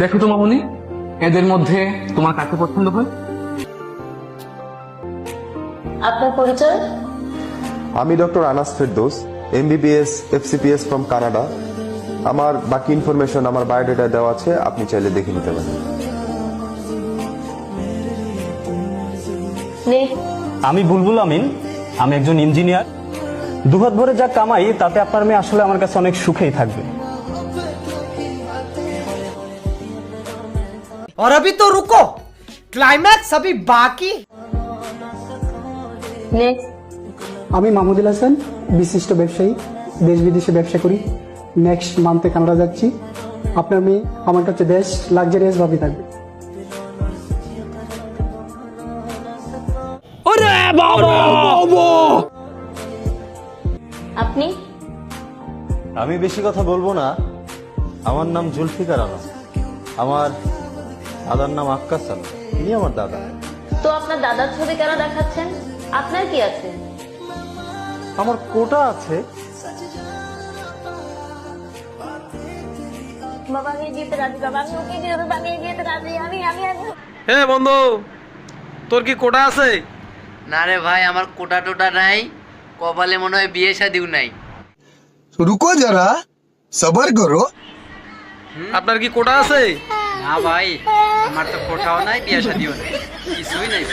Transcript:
দেখো তো মামনি এদের মধ্যে তোমার কাকে পছন্দ হয়? আপনার পরিচয়? আমি doctor Anas Ferdous MBBS FCPS from Canada আমার বাকি ইনফরমেশন আমার বায়োডেটা দেওয়া আছে আপনি চাইলে দেখে নিতে পারেন। নে আমি বুলবুল আমিন আমি একজন ইঞ্জিনিয়ার দুহাত ভরে যা কামাই তাতে আপনার মেয়ে আসলে আমার কাছে অনেক সুখেই থাকবে। और अभी तो रुको क्लाइमैक्स अभी बाकी নেক্সট আমি মাহমুদুল হাসান বিশিষ্ট ব্যবসায়ী দেশ বিদেশে ব্যবসা করি নেক্সট মান্থে কানাডা যাচ্ছি আপনার মেয়ে আমার কাছে বেশ লাক্সারিয়াস ভাবে থাকবে আপনি আমি বেশি কথা বলবো না আমার নাম জুলফিকার আলম আমার দাদার নাম আক্কাস আলম। ইনি আমার দাদা। তো আপনার দাদার ছবি কেন দেখাচ্ছেন? আপনার কি আছে? আমার কোটা আছে। হে বন্ধু তোর কি কোটা আছে? না রে ভাই আমার কোটা টোটা নাই। কপালে মনে হয় বিয়ে শাদিও নাই। রুকো যারা সবার করো। আপনার কি কোটা আছে? হ্যাঁ, না ভাই আমার তো কোটাও নাই বিয়ে শাদিও নাই কিছুই নাই